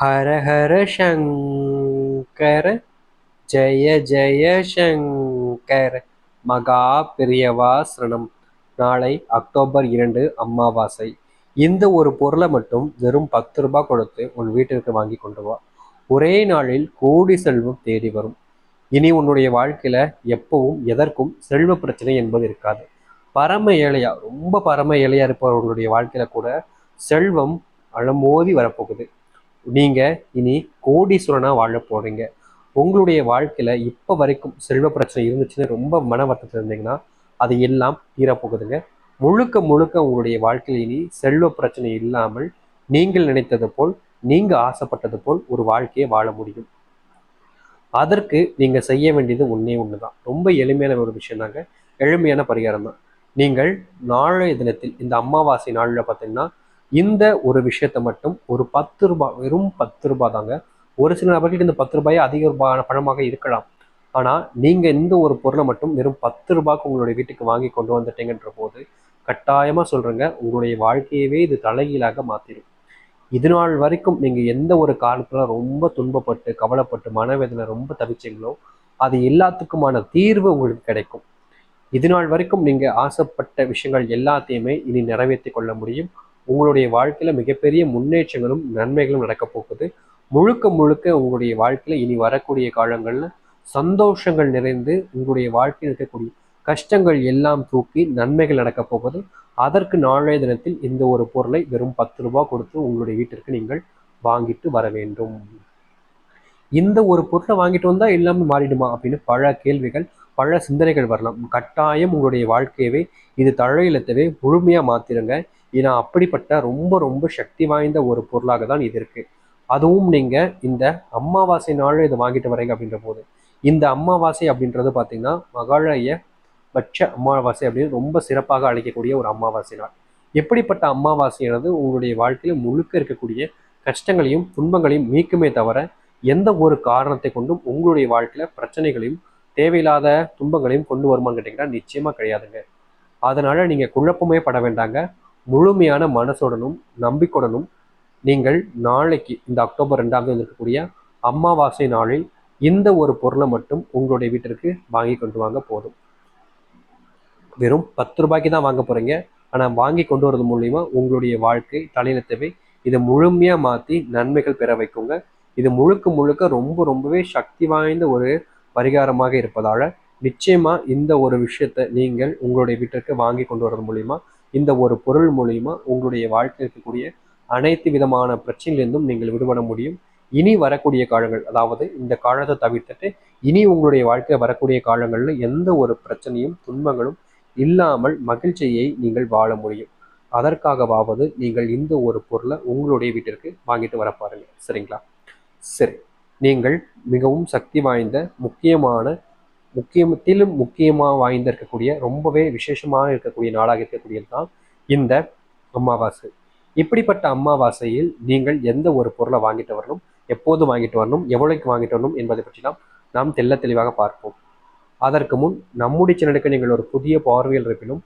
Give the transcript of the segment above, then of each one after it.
ஹர ஹர சங்கர ஜெய ஜெய சங்கர. மகா பெரியவா நாளை அக்டோபர் இரண்டு அமாவாசை இந்த ஒரு பொருளை மட்டும் வெறும் பத்து ரூபாய் கொடுத்து உன் வீட்டிற்கு வாங்கி கொண்டு வா. ஒரே நாளில் கோடி செல்வம் தேடி வரும். இனி உன்னுடைய வாழ்க்கையில எப்பவும் எதற்கும் செல்வ பிரச்சனை என்பது இருக்காது. பரம ஏழையா ரொம்ப பரம ஏழையா இருப்பவர்களுடைய வாழ்க்கையில கூட செல்வம் அழமோதி வரப்போகுது. நீங்கள் இனி கோடீஸ்வரனா வாழ போறீங்க. உங்களுடைய வாழ்க்கையில இப்போ வரைக்கும் செல்வ பிரச்சனை இருந்துச்சுன்னு ரொம்ப மன வருத்தத்தில் இருந்தீங்கன்னா அது எல்லாம் தீரப்போகுதுங்க முழுக்க முழுக்க உங்களுடைய வாழ்க்கையில் இனி செல்வ பிரச்சனை இல்லாமல் நீங்கள் நினைத்தது போல் நீங்கள் ஆசைப்பட்டது போல் ஒரு வாழ்க்கையை வாழ முடியும். அதற்கு நீங்க செய்ய வேண்டியது ஒன்னே ஒண்ணுதான். ரொம்ப எளிமையான ஒரு விஷயம் தாங்க எளிமையான பரிகாரம் தான் நீங்கள் நாளைய தினத்தில் இந்த அமாவாசை நாளில் பார்த்தீங்கன்னா இந்த ஒரு விஷயத்த மட்டும் ஒரு பத்து ரூபாய் வெறும் பத்து ரூபாய் தாங்க ஒரு சில நபர்கிட்ட இந்த பத்து ரூபாயே அதிக ரூபாயான பணமாக இருக்கலாம். ஆனால் நீங்கள் இந்த ஒரு பொருளை மட்டும் வெறும் பத்து ரூபாய்க்கு உங்களுடைய வீட்டுக்கு வாங்கி கொண்டு வந்துட்டீங்கன்ற போது கட்டாயமாக சொல்கிறேங்க உங்களுடைய வாழ்க்கையவே இது தலைகீழாக மாற்றிடும் இது நாள் வரைக்கும் நீங்கள் எந்த ஒரு காலத்தில் ரொம்ப துன்பப்பட்டு கவலைப்பட்டு மனவேதனை ரொம்ப தவிச்சிங்களோ அது எல்லாத்துக்குமான தீர்வு உங்களுக்கு கிடைக்கும். இது நாள் வரைக்கும் நீங்கள் ஆசைப்பட்ட விஷயங்கள் எல்லாத்தையுமே இனி நிறைவேற்றி கொள்ள முடியும். உங்களுடைய வாழ்க்கையில் மிகப்பெரிய முன்னேற்றங்களும் நன்மைகளும் நடக்க போகுது. முழுக்க முழுக்க உங்களுடைய வாழ்க்கையில் இனி வரக்கூடிய காலங்களில் சந்தோஷங்கள் நிறைந்து உங்களுடைய வாழ்க்கையில் இருக்கக்கூடிய கஷ்டங்கள் எல்லாம் தூக்கி நன்மைகள் நடக்க போகுது. அதற்கு நாளைய தினத்தில் இந்த ஒரு பொருளை வெறும் பத்து ரூபாய் கொடுத்து உங்களுடைய வீட்டிற்கு நீங்கள் வாங்கிட்டு வர வேண்டும். இந்த ஒரு பொருளை வாங்கிட்டு வந்தா எல்லாமே மாறிடுமா அப்படின்னு பல கேள்விகள் பல சிந்தனைகள் வரலாம். கட்டாயம் உங்களுடைய வாழ்க்கையவே இது தழையிலத்தவே முழுமையா மாத்திருங்க. ஏன்னா அப்படிப்பட்ட ரொம்ப ரொம்ப சக்தி வாய்ந்த ஒரு பொருளாக தான் இது இருக்கு. அதுவும் நீங்க இந்த அமாவாசை நாள் இதை வாங்கிட்டு வரீங்க அப்படின்ற போது இந்த அமாவாசை அப்படின்றது பார்த்தீங்கன்னா மகாலய பட்ச அமாவாசை அப்படின்னு ரொம்ப சிறப்பாக அழைக்கக்கூடிய ஒரு அமாவாசை நாள். எப்படிப்பட்ட அமாவாசையானது உங்களுடைய வாழ்க்கையில் முழுக்க இருக்கக்கூடிய கஷ்டங்களையும் துன்பங்களையும் மீக்குமே தவிர எந்த ஒரு காரணத்தை கொண்டும் உங்களுடைய வாழ்க்கையில் பிரச்சனைகளையும் தேவையில்லாத துன்பங்களையும் கொண்டு வருமான்னு கேட்டிங்கன்னா நிச்சயமாக கிடையாதுங்க. அதனால் நீங்கள் குழப்பமே பட வேண்டாங்க. முழுமையான மனசுடனும் நம்பிக்கையுடனும் நீங்கள் நாளைக்கு இந்த அக்டோபர் ரெண்டாம் தேதி இருக்கக்கூடிய அமாவாசை நாளில் இந்த ஒரு பொருளை மட்டும் உங்களுடைய வீட்டிற்கு வாங்கி கொண்டு வாங்க போதும். வெறும் பத்து ரூபாய்க்கு தான் வாங்க போறீங்க. ஆனால் வாங்கி கொண்டு வரது மூலியமா உங்களுடைய வாழ்க்கை தலையிலத்தவே இதை முழுமையாக மாற்றி நன்மைகள் பெற வைக்குங்க. இது முழுக்க முழுக்க ரொம்ப ரொம்பவே சக்தி வாய்ந்த ஒரு பரிகாரமாக இருப்பதால நிச்சயமா இந்த ஒரு விஷயத்தை நீங்கள் உங்களுடைய வீட்டிற்கு வாங்கி கொண்டு வரது மூலியமா இந்த ஒரு பொருள் மூலயமா உங்களுடைய வாழ்க்கையில் இருக்கக்கூடிய அனைத்து விதமான பிரச்சனையிலிருந்தும் நீங்கள் விடுபட முடியும். இனி வரக்கூடிய காலங்கள் அதாவது இந்த காலத்தை தவிர்த்துட்டு இனி உங்களுடைய வாழ்க்கையில் வரக்கூடிய காலங்களில் எந்த ஒரு பிரச்சனையும் துன்பங்களும் இல்லாமல் மகிழ்ச்சியை நீங்கள் வாழ முடியும். அதற்காகவாவது நீங்கள் இந்த ஒரு பொருளை உங்களுடைய வீட்டிற்கு வாங்கிட்டு வர பாருங்கள் சரிங்களா? சரி நீங்கள் மிகவும் சக்தி வாய்ந்த முக்கியமான முக்கியத்திலும் முக்கியமாக வாய்ந்த இருக்கக்கூடிய ரொம்பவே விசேஷமாக இருக்கக்கூடிய நாளாக இருக்கக்கூடியது தான் இந்த அமாவாசை இப்படிப்பட்ட அமாவாசையில் நீங்கள் எந்த ஒரு பொருளை வாங்கிட்டு வரணும் எப்போது வாங்கிட்டு வரணும் எவ்வளோக்கு வாங்கிட்டு வரணும் என்பதை பற்றிலாம் நாம் தெல்ல தெளிவாக பார்ப்போம். அதற்கு முன் நம்முடைய சேனலுக்கு நீங்கள் ஒரு புதிய பார்வையில் இருப்பினும்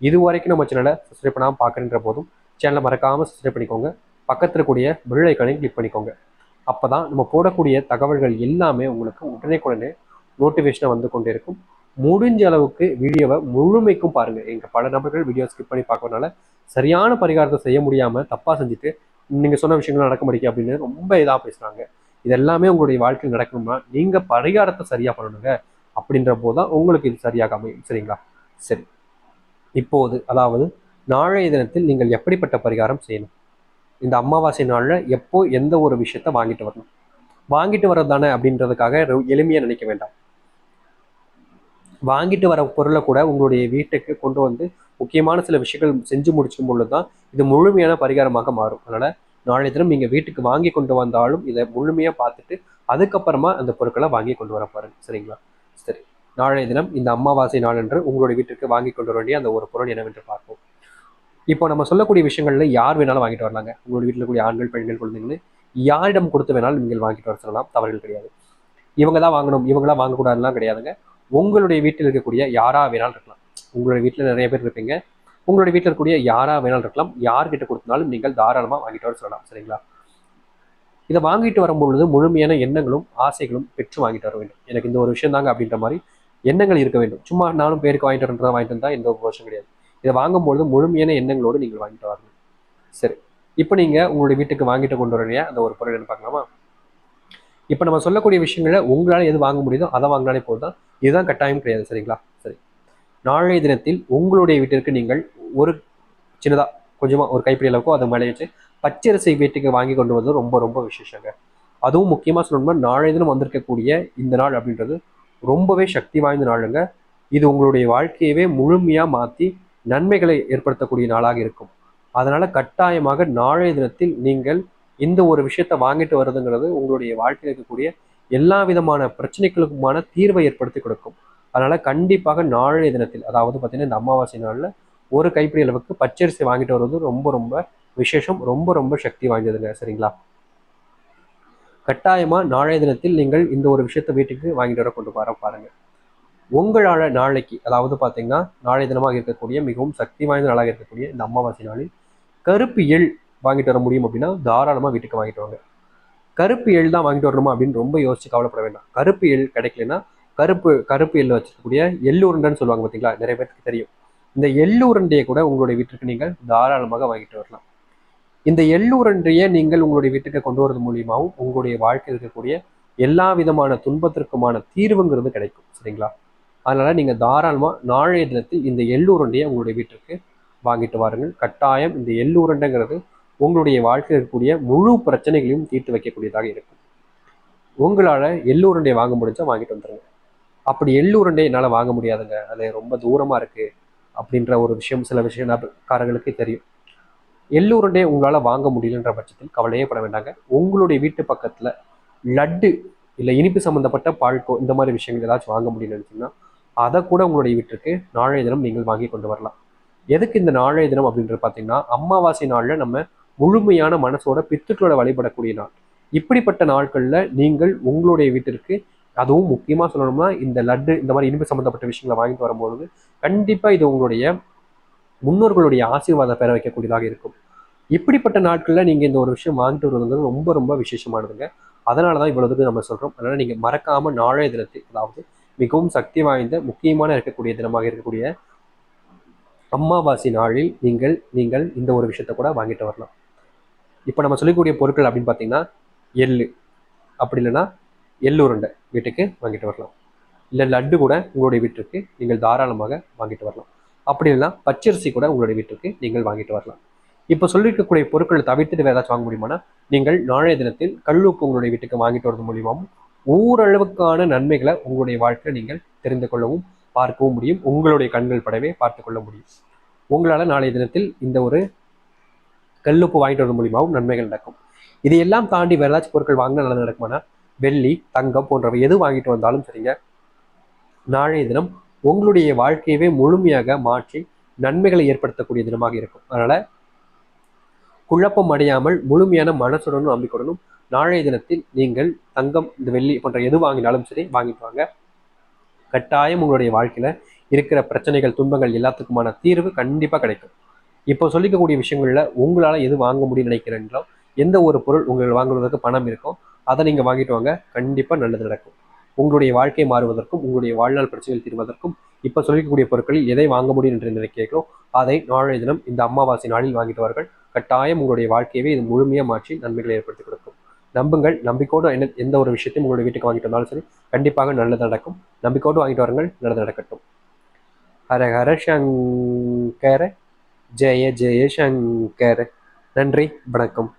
இதுவரைக்கும் நம்ம சேனலை சப்ஸ்கிரைப் பண்ணாமல் பார்க்குறன்ற போதும் சேனலை மறக்காமல் சப்ஸ்கிரைப் பண்ணிக்கோங்க. பக்கத்தில் கூடிய பெல் ஐக்கானையும் கிளிக் பண்ணிக்கோங்க. அப்போ தான் நம்ம போடக்கூடிய தகவல்கள் எல்லாமே உங்களுக்கு உடனே உடனே நோட்டிஃபிகேஷனாக வந்து கொண்டே இருக்கும் முடிஞ்ச அளவுக்கு வீடியோவை முழுமைக்கும் பாருங்கள் எங்கள் பல நபர்கள் வீடியோ ஸ்கிப் பண்ணி பார்க்கறதுனால சரியான பரிகாரத்தை செய்ய முடியாமல் தப்பாக செஞ்சுட்டு நீங்கள் சொன்ன விஷயங்கள் நடக்க முடியும் அப்படின்னு ரொம்ப இதாக பேசுகிறாங்க இது எல்லாமே உங்களுடைய வாழ்க்கையில் நடக்கணும்னா நீங்கள் பரிகாரத்தை சரியாக பண்ணணுங்க அப்படின்ற போது தான் உங்களுக்கு இது சரியாக அமையும் சரிங்களா? சரி. இப்போது அதாவது நாளைய தினத்தில் நீங்கள் எப்படிப்பட்ட பரிகாரம் செய்யணும்? இந்த அமாவாசை நாளில் எப்போ எந்த ஒரு விஷயத்த வாங்கிட்டு வரணும்? வாங்கிட்டு வர்றது தானே அப்படின்றதுக்காக எளிமையாக நினைக்க வேண்டாம். வாங்கிட்டு வர பொருளை கூட உங்களுடைய வீட்டுக்கு கொண்டு வந்து முக்கியமான சில விஷயங்கள் செஞ்சு முடிச்சுக்கும் பொழுது தான் இது முழுமையான பரிகாரமாக மாறும். அதனால் நாளைய தினம் நீங்கள் வீட்டுக்கு வாங்கி கொண்டு வந்தாலும் இதை முழுமையாக பார்த்துட்டு அதுக்கப்புறமா அந்த பொருட்களை வாங்கி கொண்டு வர பாருங்க. சரிங்களா? சரி. நாளைய தினம் இந்த அமாவாசை நாளன்று உங்களுடைய வீட்டிற்கு வாங்கி கொண்டு வர வேண்டிய அந்த ஒரு பொருள் என்னவென்று பார்ப்போம். இப்போ நம்ம சொல்லக்கூடிய விஷயங்கள்ல யார் வேணாலும் வாங்கிட்டு வரலாங்க. உங்களுடைய வீட்டில் கூடிய ஆண்கள் பெண்கள் குழந்தைங்கன்னு யாரிடம் கொடுத்து வேணாலும் நீங்கள் வாங்கிட்டு வர சொல்லலாம். தவறுகள் கிடையாது. இவங்க தான் வாங்கணும். இவங்களாம் வாங்கக்கூடாதுலாம் கிடையாதுங்க. உங்களுடைய வீட்டில் இருக்கக்கூடிய யாரா வேணாலும் இருக்கலாம். உங்களுடைய வீட்டில் நிறைய பேர் இருப்பீங்க. உங்களுடைய வீட்டில் இருக்கக்கூடிய யாரா வேணாலும் இருக்கலாம். யார்கிட்ட கொடுத்தாலும் நீங்கள் தாராளமாக வாங்கிட்டு வர சொல்லலாம். சரிங்களா? இதை வாங்கிட்டு வரும்பொழுது முழுமையான எண்ணங்களும் ஆசைகளும் பெற்று வாங்கிட்டு வர வேண்டும். எனக்கு இந்த ஒரு விஷயம் தாங்க அப்படின்ற மாதிரி எண்ணங்கள் இருக்க வேண்டும். சும்மா நானும் பேருக்கு வாங்கிட்டு வரதான் வாங்கிட்டு வந்தால் எந்த ஒரு வருஷம் கிடையாது. இதை வாங்கும்பொழுது முழுமையான எண்ணங்களோடு நீங்கள் வாங்கிட்டு வரணும். சரி. இப்போ நீங்கள் உங்களுடைய வீட்டுக்கு வாங்கிட்டு கொண்டு வரலையா? அந்த ஒரு பொருள் என்ன பார்க்கலாமா? இப்போ நம்ம சொல்லக்கூடிய விஷயங்களை உங்களால் எது வாங்க முடியுதோ அதை வாங்கினாலே போதும் இதுதான் கட்டாயம் கிடையாது சரிங்களா? சரி. நாளைய தினத்தில் உங்களுடைய வீட்டிற்கு நீங்கள் ஒரு சின்னதாக கொஞ்சமாக ஒரு கைப்பிடி அளவுக்கோ அதை மேலே வச்சு பச்சரிசை வீட்டுக்கு வாங்கி கொண்டு வந்து ரொம்ப ரொம்ப விசேஷங்க. அதுவும் முக்கியமாக சொல்லணும்னா நாளைய தினம் வந்திருக்கக்கூடிய இந்த நாள் அப்படின்றது ரொம்பவே சக்தி வாய்ந்த நாளுங்க. இது உங்களுடைய வாழ்க்கையவே முழுமையாக மாற்றி நன்மைகளை ஏற்படுத்தக்கூடிய நாளாக இருக்கும். அதனால கட்டாயமாக நாளைய தினத்தில் நீங்கள் இந்த ஒரு விஷயத்த வாங்கிட்டு வருதுங்கிறது உங்களுடைய வாழ்க்கையில் இருக்கக்கூடிய எல்லா விதமான பிரச்சனைகளுக்குமான தீர்வை ஏற்படுத்தி கொடுக்கும். அதனால கண்டிப்பாக நாளைய தினத்தில் அதாவது பார்த்தீங்கன்னா இந்த அமாவாசை நாளில் ஒரு கைப்பிடி அளவுக்கு பச்சரிசி வாங்கிட்டு வருவது ரொம்ப ரொம்ப விசேஷம் ரொம்ப ரொம்ப சக்தி வாய்ந்ததுங்க. சரிங்களா? கட்டாயமா நாளைய தினத்தில் நீங்கள் இந்த ஒரு விஷயத்தை வீட்டுக்கு வாங்கிட்டு வர கொண்டு வர பாருங்க. உங்களால நாளைக்கு அதாவது பார்த்தீங்கன்னா நாளைய தினமாக இருக்கக்கூடிய மிகவும் சக்தி வாய்ந்த நாளாக இருக்கக்கூடிய இந்த அமாவாசை நாளில் கருப்பு எள் வாங்கிட்டு வர முடியும் அப்படின்னா தாராளமாக வீட்டுக்கு வாங்கிட்டு வாங்க. கருப்பு எள் தான் வாங்கிட்டு வரணுமா அப்படின்னு ரொம்ப யோசிச்சு கவலைப்பட வேண்டாம். கருப்பு எள் கிடைக்கலன்னா கருப்பு கருப்பு எள் வச்சிருக்கக்கூடிய எள்ளுருண்டைன்னு சொல்லுவாங்க பார்த்தீங்களா நிறைய பேருக்கு தெரியும். இந்த எள்ளுருண்டையை கூட உங்களுடைய வீட்டுக்கு நீங்கள் தாராளமாக வாங்கிட்டு வரலாம். இந்த எள்ளுருண்டையை நீங்கள் உங்களுடைய வீட்டுக்கு கொண்டு வரது மூலியமாகவும் உங்களுடைய வாழ்க்கையில் இருக்கக்கூடிய எல்லா விதமான துன்பத்திற்குமான தீர்வுங்கிறது கிடைக்கும். சரிங்களா? அதனால நீங்க தாராளமா நாளைய தினத்தில் இந்த எள்ளுருண்டையை உங்களுடைய வீட்டிற்கு வாங்கிட்டு வாருங்கள். கட்டாயம் இந்த எள்ளுருண்டைங்கிறது உங்களுடைய வாழ்க்கையில் இருக்கக்கூடிய முழு பிரச்சனைகளையும் தீர்த்து வைக்கக்கூடியதாக இருக்கும். உங்களால் எள்ளுருண்டையை வாங்க முடிஞ்சால் வாங்கிட்டு வந்துருங்க. அப்படி எள்ளுருண்டை என்னால் வாங்க முடியாதுங்க. அது ரொம்ப தூரமாக இருக்குது அப்படின்ற ஒரு விஷயம் சில விஷயக்காரங்களுக்கு தெரியும். எள்ளுருண்டை உங்களால் வாங்க முடியலன்ற பட்சத்தில் கவலையே பட வேண்டாங்க. உங்களுடைய வீட்டு பக்கத்தில் லட்டு இல்லை இனிப்பு சம்மந்தப்பட்ட பால்கோ இந்த மாதிரி விஷயங்கள் ஏதாச்சும் வாங்க முடியலன்னு நினச்சிங்கன்னா அதை கூட உங்களுடைய வீட்டிற்கு நாளைய தினம் நீங்கள் வாங்கி கொண்டு வரலாம். எதுக்கு இந்த நாளைய தினம் அப்படின்றது பார்த்தீங்கன்னா அமாவாசை நாளில் நம்ம முழுமையான மனசோட பித்துக்களோட வழிபடக்கூடிய நாள். இப்படிப்பட்ட நாட்களில் நீங்கள் உங்களுடைய வீட்டிற்கு அதுவும் முக்கியமாக சொல்லணும்னா இந்த லட்டு இந்த மாதிரி இனிப்பு சம்மந்தப்பட்ட விஷயங்களை வாங்கிட்டு வரும்பொழுது கண்டிப்பாக இது உங்களுடைய முன்னோர்களுடைய ஆசீர்வாதம் பெற வைக்கக்கூடியதாக இருக்கும். இப்படிப்பட்ட நாட்களில் நீங்கள் இந்த ஒரு விஷயம் வாங்கிட்டு வருவதுங்கிறது ரொம்ப ரொம்ப விசேஷமானதுங்க. அதனால தான் இவ்வளோதுக்கு நம்ம சொல்கிறோம் அதனால் நீங்கள் மறக்காமல் நாளைய தினத்தை அதாவது மிகவும் சக்தி வாய்ந்த முக்கியமான இருக்கக்கூடிய தினமாக இருக்கக்கூடிய அம்மாவாசி நாளில் நீங்கள் நீங்கள் இந்த ஒரு விஷயத்தை கூட வாங்கிட்டு வரலாம். இப்போ நம்ம சொல்லக்கூடிய பொருட்கள் அப்படின்னு பார்த்தீங்கன்னா எள்ளு. அப்படி இல்லைன்னா எள்ளுருண்டை வீட்டுக்கு வாங்கிட்டு வரலாம். இல்லை லட்டு கூட உங்களுடைய வீட்டுக்கு நீங்கள் தாராளமாக வாங்கிட்டு வரலாம். அப்படி இல்லைன்னா பச்சரிசி கூட உங்களுடைய வீட்டுக்கு நீங்கள் வாங்கிட்டு வரலாம். இப்போ சொல்லியிருக்கக்கூடிய பொருட்களை தவிர்த்துட்டு வேறு ஏதாச்சும் வாங்க முடியுமானா நீங்கள் நாளைய தினத்தில் கல்லுப்பு உங்களுடைய வீட்டுக்கு வாங்கிட்டு வரது மூலியமாகவும் ஓரளவுக்கான நன்மைகளை உங்களுடைய வாழ்க்கையில் நீங்கள் தெரிந்து கொள்ளவும் பார்க்கவும் முடியும். உங்களுடைய கண்கள் படவே பார்த்து கொள்ள முடியும். உங்களால் நாளைய தினத்தில் இந்த ஒரு கல்லுப்பு வாங்கிட்டு வரது மூலியமாகவும் நன்மைகள் நடக்கும். இதையெல்லாம் தாண்டி வேறு ஏதாச்சும் பொருட்கள் வாங்கினா நல்லது நடக்குமானா? வெள்ளி தங்கம் போன்றவை எது வாங்கிட்டு வந்தாலும் சரிங்க. நாளைய தினம் உங்களுடைய வாழ்க்கையவே முழுமையாக மாற்றி நன்மைகளை ஏற்படுத்தக்கூடிய தினமாக இருக்கும். அதனால குழப்பம் அடையாமல் முழுமையான மனசுடனும் நம்பிக்கையுடனும் நாளைய தினத்தில் நீங்கள் தங்கம் இந்த வெள்ளி போன்ற எது வாங்கினாலும் சரி வாங்கிட்டு வாங்க. கட்டாயம் உங்களுடைய வாழ்க்கையில இருக்கிற பிரச்சனைகள் துன்பங்கள் எல்லாத்துக்குமான தீர்வு கண்டிப்பாக கிடைக்கும். இப்போ சொல்லிக்கக்கூடிய விஷயங்களில் உங்களால் எது வாங்க முடியும் நினைக்கிறீங்களோ எந்த ஒரு பொருள் உங்கள் வாங்குவதற்கு பணம் இருக்கோ அதை நீங்கள் வாங்கிட்டு வாங்க. கண்டிப்பாக நல்லது நடக்கும். உங்களுடைய வாழ்க்கை மாறுவதற்கும் உங்களுடைய வாழ்நாள் பிரச்சனைகள் தீர்வதற்கும் இப்போ சொல்லிக்கக்கூடிய பொருட்களில் எதை வாங்க முடியும் என்று நினைக்கிறீர்களோ அதை நாளைய தினம் இந்த அமாவாசை நாளில் வாங்கிட்டு வார்கள் கட்டாயம் உங்களுடைய வாழ்க்கையவே இது முழுமையாக மாற்றி நன்மைகளை ஏற்படுத்தி கொடுக்கும். நம்புங்கள். நம்பிக்கோடு என்ன எந்த ஒரு விஷயத்தையும் உங்களுடைய வீட்டுக்கு வாங்கிட்டு வந்தாலும் சரி கண்டிப்பாக நல்லது நடக்கும். நம்பிக்கோடு வாங்கிட்டு வாருங்கள். நல்லது நடக்கட்டும். ஹர ஹர சங்கர ஜெய ஜெய சங்கர நன்றி வணக்கம்.